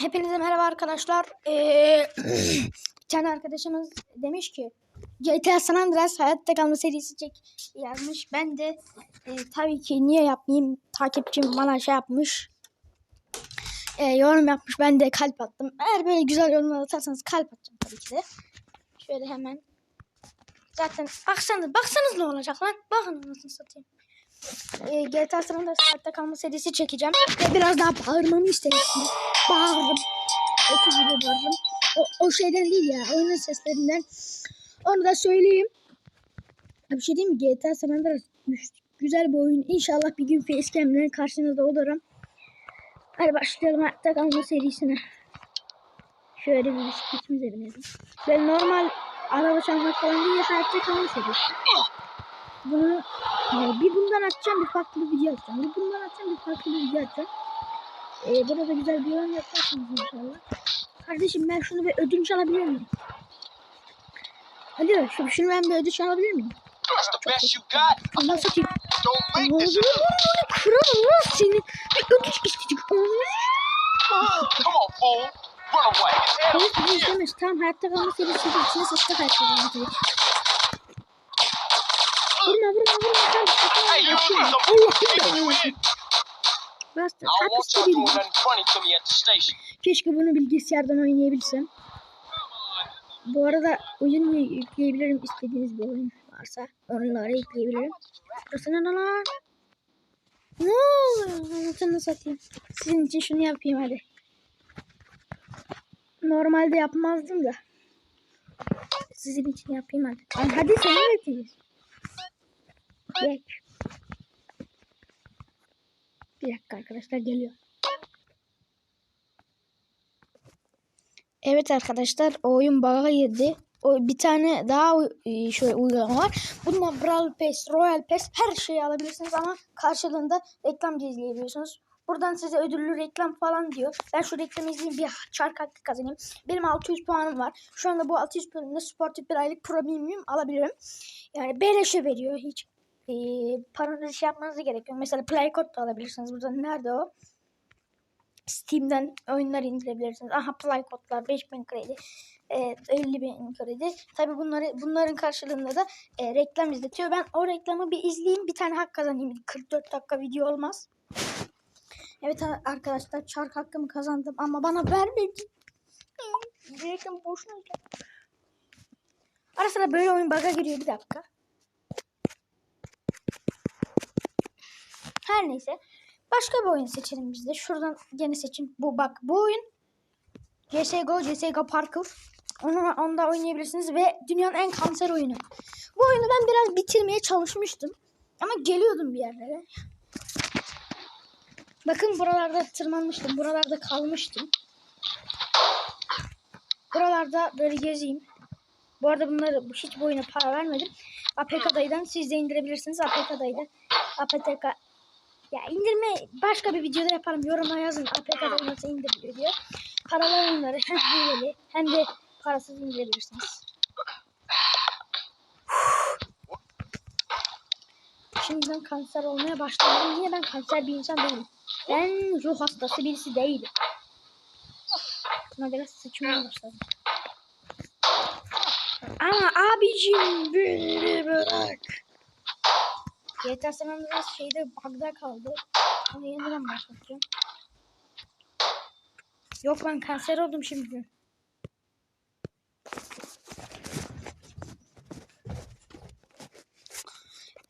Hepinize merhaba arkadaşlar. Ee, bir tane arkadaşımız demiş ki GTA San Andreas hayatta kalma serisi çek yazmış. Ben de e, tabii ki niye yapmayayım takipçim bana şey yapmış. E, yorum yapmış. Ben de kalp attım. Eğer böyle güzel yorumlar atarsanız kalp atacağım tabii ki de. Şöyle hemen. Zaten baksanız baksanız ne olacak lan? Bakın nasıl satayım. E, GTA San Andreas hayatta kalma serisi çekeceğim. Ve biraz daha bağırmamı istemişsiniz. Bağırdım. Ötü gibi bağırdım. O, o şeyden değil ya. Oyunun seslerinden. Onu da söyleyeyim. Bir şey diyeyim mi? GTA San Andreas güz- güzel bir oyun. İnşallah bir gün facecam'le karşınızda olurum. Hadi başlayalım hayatta kalma serisine. Şöyle bir bisikletimize binelim. Böyle normal araba çalmak falan değil hayatta kalma serisi. Bunu bir bundan atacağım bir farklı video atacağım. Bir bundan atacağım bir farklı video atacağım. Ee, burada güzel bir yorum yaparsınız inşallah. Kardeşim ben şunu bir ödünç alabilir miyim? Hadi şu, şunu ben bir ödünç alabilir miyim? Allah satayım. Lan? Kırarım lan seni. Bir ödünç away. Hayır bunu izlemez. Tamam hayatta kalma serisi içine sıçtık hayatta kalma serisi. Vurma vurma vurma. Tamam, some Allah want Hapiste değilim. Keşke bunu bilgisayardan oynayabilsem. Bu arada oyun yükleyebilirim istediğiniz bir oyun varsa. Onları yükleyebilirim. Burası ne lan? Ne oluyor? Anlatını satayım. Sizin için şunu yapayım hadi. Normalde yapmazdım da. Sizin için yapayım hadi. Ay, hadi sen ne yapıyorsun? Bir dakika arkadaşlar geliyor. Evet arkadaşlar oyun bug'a girdi. O bir tane daha e, şöyle uygulama var. Bundan Brawl Pass, Royal Pass her şeyi alabilirsiniz ama karşılığında reklam izleyebiliyorsunuz. Buradan size ödüllü reklam falan diyor. Ben şu reklamı izleyeyim bir çark hakkı kazanayım. Benim 600 puanım var. Şu anda bu 600 puanımda sportif bir aylık premium alabilirim. Yani beleşe veriyor hiç. E, paranızı şey yapmanıza gerek yok. Mesela Play Code da alabilirsiniz. Burada nerede o? Steam'den oyunlar indirebilirsiniz. Aha play kodlar 5000 kredi. E, 50 bin kredi. Tabi bunları bunların karşılığında da e, reklam izletiyor. Ben o reklamı bir izleyeyim. Bir tane hak kazanayım. 44 dakika video olmaz. Evet arkadaşlar çark hakkımı kazandım ama bana vermedi. Reklam boşuna. Ara sıra böyle oyun bug'a giriyor bir dakika. Her neyse. Başka bir oyun seçelim biz de. Şuradan gene seçin. Bu bak bu oyun CSGO, CSGO Parkour. Onu onda oynayabilirsiniz ve dünyanın en kanser oyunu. Bu oyunu ben biraz bitirmeye çalışmıştım. Ama geliyordum bir yerlere. Bakın buralarda tırmanmıştım. Buralarda kalmıştım. Buralarda böyle gezeyim. Bu arada bunları hiç bu oyuna para vermedim. APK siz de indirebilirsiniz. APK. APK ya indirme başka bir videoda yaparım. Yoruma yazın. APK'da nasıl indiriliyor diyor. Paralı oyunları hem hileli hem de parasız indirebilirsiniz. Şimdiden kanser olmaya başladım. Niye ben kanser bir insan değilim? Ben ruh hastası birisi değilim. Buna biraz sıçmaya başladım. Ama abicim beni bırak. GTA San Andreas şeyde bug'da kaldı. Ama yeniden başlatacağım. Yok ben kanser oldum şimdi.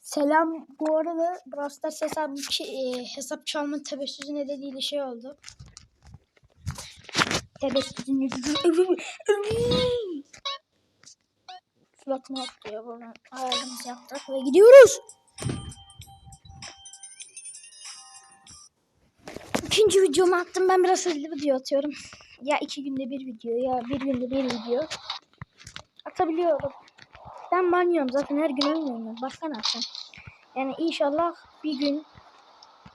Selam bu arada Brawl Stars hesabı, e, hesap çalma tebessüsü nedeniyle şey oldu. Tebessüsü nedeniyle Suratıma atlıyor buradan ayarımızı yaptık ve gidiyoruz. İkinci videomu attım. Ben biraz hızlı video atıyorum. Ya iki günde bir video ya bir günde bir video. Atabiliyorum. Ben manyağım zaten her gün oynuyorum. Başka ne? Yani inşallah bir gün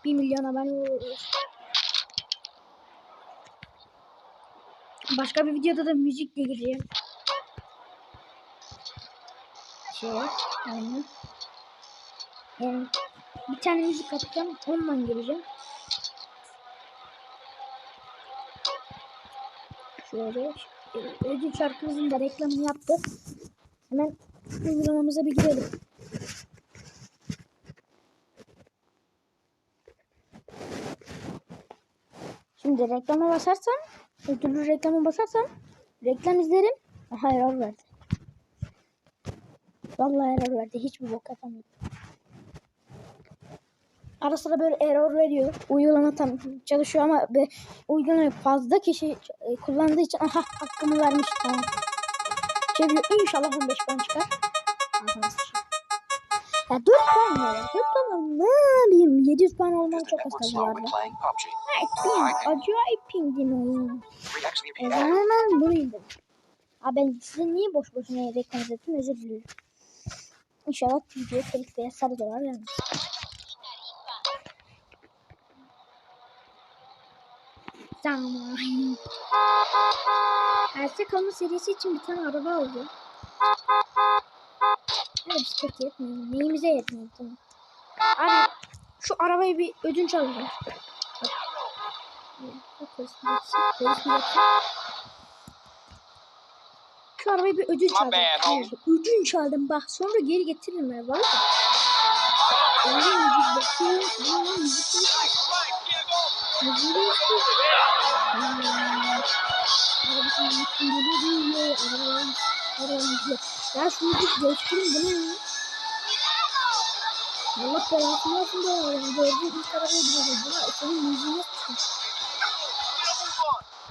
bir milyon abone oluruz. Başka bir videoda da müzikle gireceğim. Şey, aynen. Yani bir tane müzik atacağım. Onunla gireceğim. Şöyle. e, Ödül şarkımızın da reklamını yaptı. Hemen uygulamamıza bir girelim. Şimdi reklama basarsam, ödüllü reklama basarsam reklam izlerim. Aha error verdi. Vallahi error verdi. Hiçbir bok yapamadım. Ara sıra böyle error veriyor. Uygulama tam çalışıyor ama be, uygulamayı fazla kişi e, kullandığı için aha hakkımı vermiş tamam. Çeviriyor. İnşallah 15 puan çıkar. Ya 4 puan ya? 4 puan ne yapayım? 700 puan olmam çok az kaldı ya. acayip ping değil mi oyun? O zaman buraydım. Abi ben size niye boş boşuna reklam ettim özür diliyorum. İnşallah video telif veya sarı dolar gelmez. Tamam. Erkek Hanım serisi için bir tane araba aldı. Evet bisiklet yetmiyor. Neyimize yetmiyor tamam. Abi şu arabayı bir ödünç alacağım. Şu arabayı bir ödünç aldım. Evet, ödünç aldım bak sonra geri getiririm ben valla. Ya şu müzik değiştirin bu ne ya? Allah belasını versin de ya. Gördüğü ilk arabayı bile Bu senin müziğine sıçın.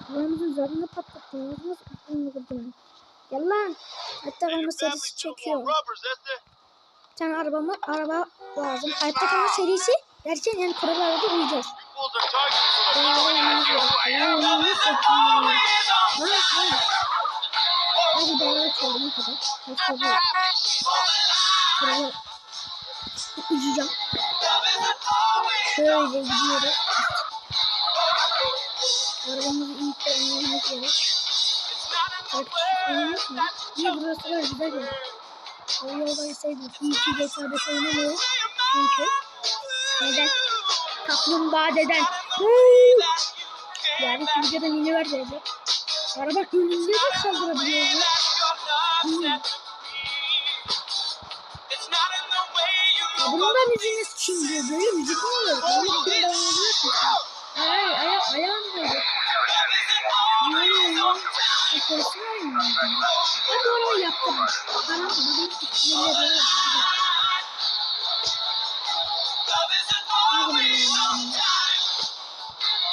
Kulağımızın zarını patlattı. Ağzına sıkıntını kırdım. Gel lan. Hatta kalma serisi çekiyor. Tane arabamı, araba lazım. Hayatta kalma serisi derken yani kurallara da uyacağız. Hadi beraber çaldım kadar. Başka bir Kurallara uyuyacağım. Şöyle gidiyoruz. Arabamızı iyi kullanmamız gerek. İyi burası var güzel bir. O yolda sevdim. İyi ki GTA 5 oynamıyor. Çünkü neden? Kaplumbağa deden. Yani iki videoda mini ver gelecek. Araba önünde de saldırabiliyor. bunun da müziğine sıçayım diyor. Böyle müzik mi olur? Oğlum bir dayanabiliyorsun. Ay ay ay ayağım E, polisin oyunu. Hadi orayı yaptım. Param bugün böyle yaptım.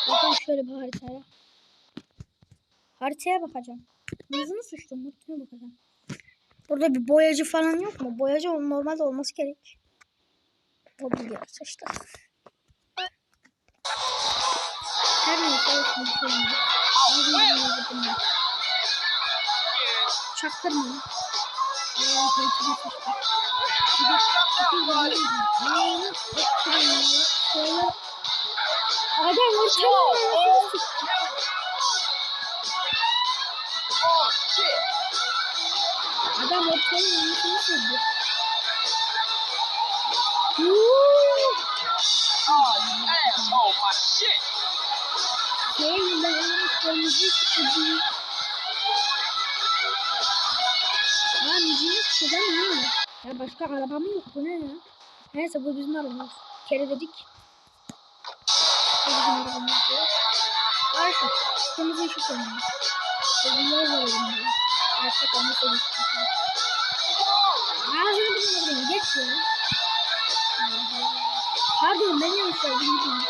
Bakın şöyle bir haritaya. Haritaya bakacağım. Yüzünü sıçtım. Haritaya bakacağım. Burada bir boyacı falan yok mu? Boyacı normalde olması gerek. O bir yer sıçtı. Her neyse olsun bir şey olmaz. Şöyle Adam ortalama Adam ortalama anasını sürdü. Oh, my shit! Şey lan kırmızı çıkıcı. Müziği çıkacağım ha. Ya başka araba mı yok bu ne ya? Neyse bu bizim arabamız. Kere dedik. Bu bizim arabamız diyor. Varsa kırmızı ışık yanıyor. Ödüller verelim diyor. Artık onu sevdik. Ağzını bilmiyorum. Geç ya. Pardon ben yanlış söyledim.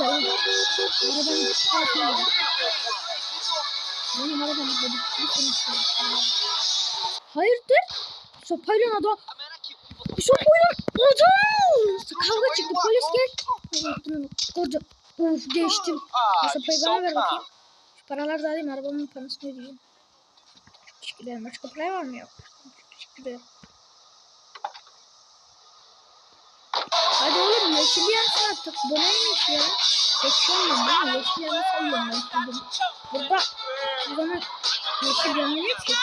O. Arabanın çıkartıyor. Benim arabamı çıkartıyor. Hayırdır? Sopayla adam. Sopayla adam. Kavga çıktı polis gel. Koca. Of geçtim. Bu sopayı so bana ver bakayım. Şu paralar da alayım arabamın parasını ödeyeceğim. Teşekkür ederim. Başka paraya var mı yok? Teşekkür ederim. Hadi oğlum yeşil yansın artık. Bu neymiş ya? Geçiyorum ben değil mi? Yeşil yanı sayıyorum ben şimdi. Burada o zaman yeşil yanıyor ki. Get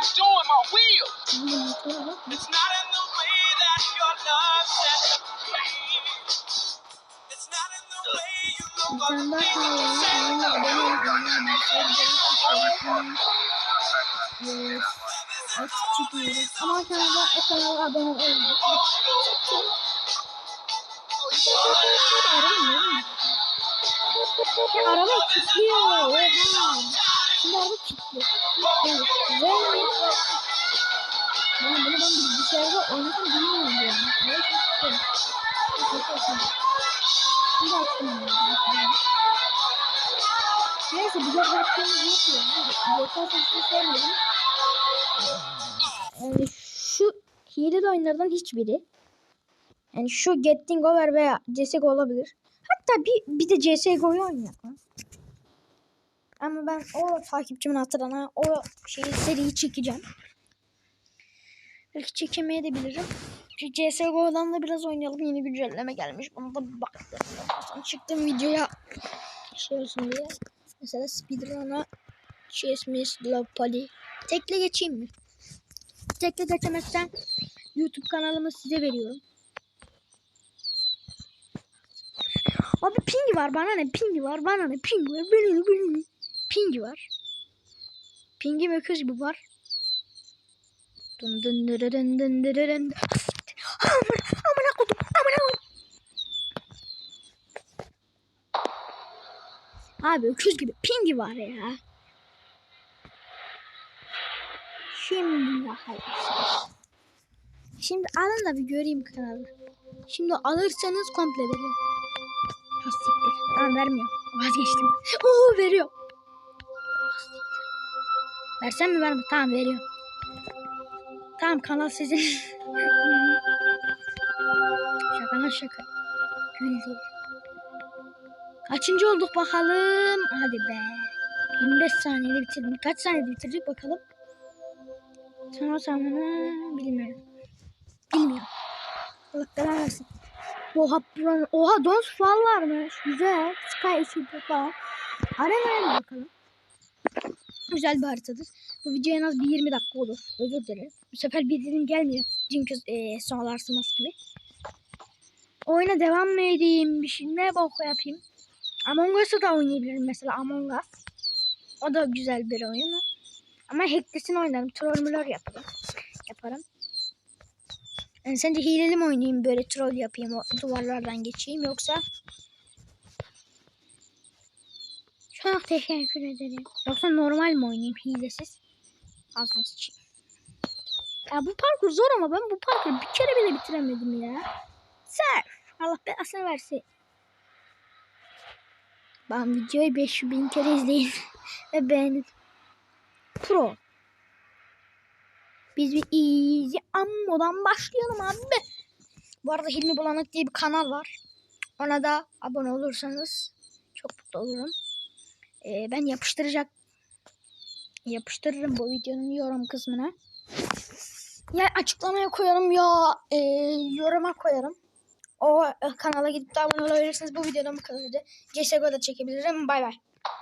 with your will. Bu motora bak. It's not in the way that your love sets free. It's not in the way you Bir look tane on daha me var. say Onunla abone olmayı olmayı. Ya araba kilitliyor. Oha. Şimdi araba kilitliyor. Evet. Güzel mi? Ben bunu ben bilgisayarda oynadım bilmiyorum. Evet. evet. Çok gitti. Şimdi açtım. Neyse bir de baktığımız yok ya. Yoksa sesini sevmedim. Yani şu hileli oyunlardan hiçbiri. Yani şu Getting Over veya CSGO olabilir. Hatta bir, bir de CSGO'yu oynayak lan. Ama ben o takipçimin hatırına o şeyi seriyi çekeceğim. Belki çekemeye de bilirim. Şu CSGO'dan da biraz oynayalım. Yeni güncelleme gelmiş. Buna da bir baktım. Çıktım videoya şey olsun diye. Mesela speedrun'a Love Polly. Tekle geçeyim mi? Tekle geçemezsem YouTube kanalımı size veriyorum. Abi pingi var bana ne pingi var bana ne pingi var bana ne pingi var. Pingi öküz gibi var. Dın dın dın dın dın dın dın. Abi öküz gibi pingi var ya. Şimdi hayır. Şimdi alın da bir göreyim kanalı. Şimdi alırsanız komple veriyorum. Hastiktir. Tamam vermiyor. Vazgeçtim. Oo veriyor. Versem mi verme? Tamam veriyor. Tamam kanal sizin. şaka lan şaka. Güldü. Kaçıncı olduk bakalım. Hadi be. 25 saniyede bitirdim. Kaç saniyede bitirdik bakalım. Sonra sanırım bilmiyorum. Bilmiyorum. Allah belanı versin. Oha, buranın, oha Dons falan varmış. Güzel. Sky Super falan. Arena'ya bir bakalım. Güzel bir haritadır. Bu video en az bir 20 dakika olur. Özür dilerim. Bu sefer bildirim gelmiyor. Çünkü e, sonalar sığmaz gibi. Oyuna devam mı edeyim? Bir şey ne bok yapayım? Among Us'ı da oynayabilirim mesela Among Us. O da güzel bir oyun. Ama hacklisini oynarım. Troll mülör yaparım. yaparım. Yani sence hileli mi oynayayım böyle troll yapayım duvarlardan geçeyim yoksa çok teşekkür ederim. Yoksa normal mi oynayayım hilesiz? Ağzına sıçayım. Ya bu parkur zor ama ben bu parkuru bir kere bile bitiremedim ya. Sırf Allah belasını versin. Ben videoyu 500 bin kere izleyin ve beğenin. Pro. Biz bir easy ammodan başlayalım abi. Bu arada Hilmi Bulanık diye bir kanal var. Ona da abone olursanız çok mutlu olurum. Ee, ben yapıştıracak yapıştırırım bu videonun yorum kısmına. Ya açıklamaya koyarım ya e, yoruma koyarım. O e, kanala gidip de abone olabilirsiniz. Bu videodan bu kadar. CSGO'da çekebilirim. Bay bay.